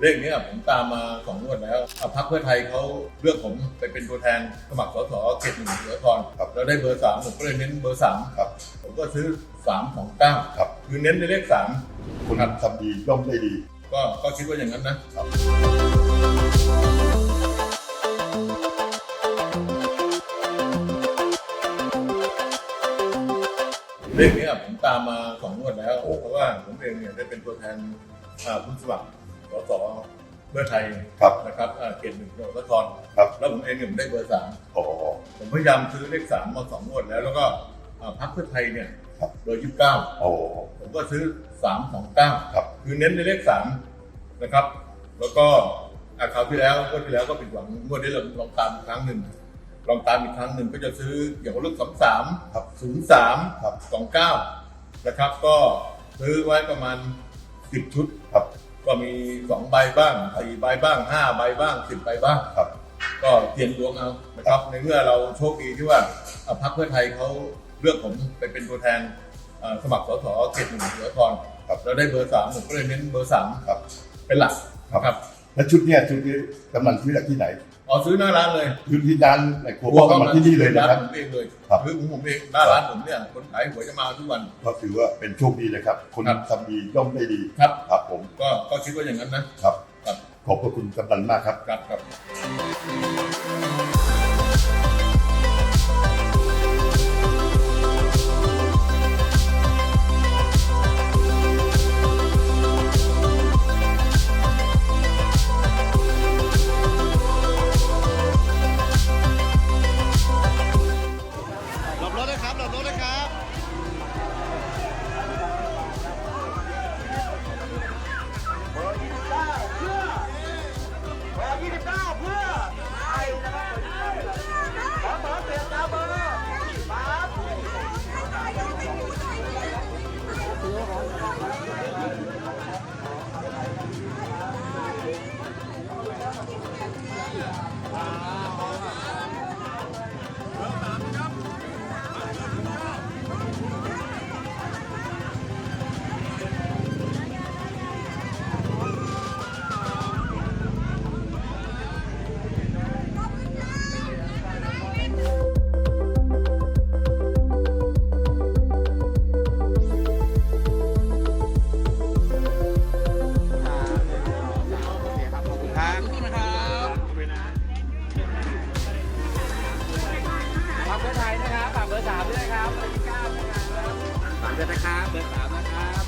เลขเนี้ยผมตามมาสองงวดแล้วอะพรรคเพื่อไทยเขาเลือกผมไปเป็นตัวแทนสมัครสสเขตหนึ่งเสือทรครับแล้วได้เบอร์สามผมก็เลยเน้นเบอร์สามครับผมก็ซื้อสามสองเก้าครับคือเน้นในเลขสามคุณทำดีย่อมได้ดี ก็ก็คิดว่าอย่างนั้นนะครับเลขเนี้ยผมตามมาสองงวดแล้วเพราะว่าผมเองเนี่ยได้เป็นตัวแทนอ่าผู้สมัคร สสเพื่อไทยครับนะครับอ่าเขตหนึ่งจังหวัดนครครับ แล้วผมเองเนี่ยผมได้เบอร์สาม โอ้ผมพยายามซื้อเลขสามมาสองงวดแล้ว แล้วก็อ่าพรรคเพื่อไทยเนี่ยครับ เบอร์ยี่สิบเก้าโอ้ผมก็ซื้อสามสองเก้าครับ คือเน้นในเลขสามนะครับ แล้วก็อ่าคราวที่แล้วงวดที่แล้วก็ผิดหวังงวดนี้เราลองตามอีกครั้งหนึ่งลองตามอีกครั้งหนึ่งก็จะซื้อเกี่ยวกับเรื่องสามสามครับศูนย์สามครับ สองเก้านะครับ ก็ซื้อไว้ประมาณสิบชุดครับ ก็มีสองใบบ้างสี่ใบบ้างห้าใบบ้างสิบใบบ้างครับ ก็เทียนดวงเอานะครับในเมื่อเราโชคดีที่ว่าอ่าพรรคเพื่อไทยเขาเลือกผมไปเป็นตัวแทนอ่าสมัครสสเขตหนึ่งเสือทรครับเราได้เบอร์สามผมก็เลยเน้นเบอร์สามครับเป็นหลักครับนะครับ แล้วชุดเนี้ยชุดนี้กำลังซื้อจากที่ไหนอ๋อซื้อหน้าร้านเลยชุดที่ร้านในครัวพ่อกำลังที่นี่เลยนะครับ ผมเองเลยครับคือของผมเองหน้าร้านผมเนี่ยคนขายหวยจะมาทุกวัน ก็ถือว่าเป็นโชคดีเลยครับ คนครับ ทำดีย่อมได้ดีครับ ครับผมก็ก็คิดว่าอย่างนั้นนะ ครับ ครับ ขอบพระคุณกำนันมากครับ ครับครับ ฝากเบอร์ไทยนะครับฝากเบอร์สามด้วยนะครับเบอร์ที่เก้านะครับฝากด้วยนะครับเบอร์สามนะครับ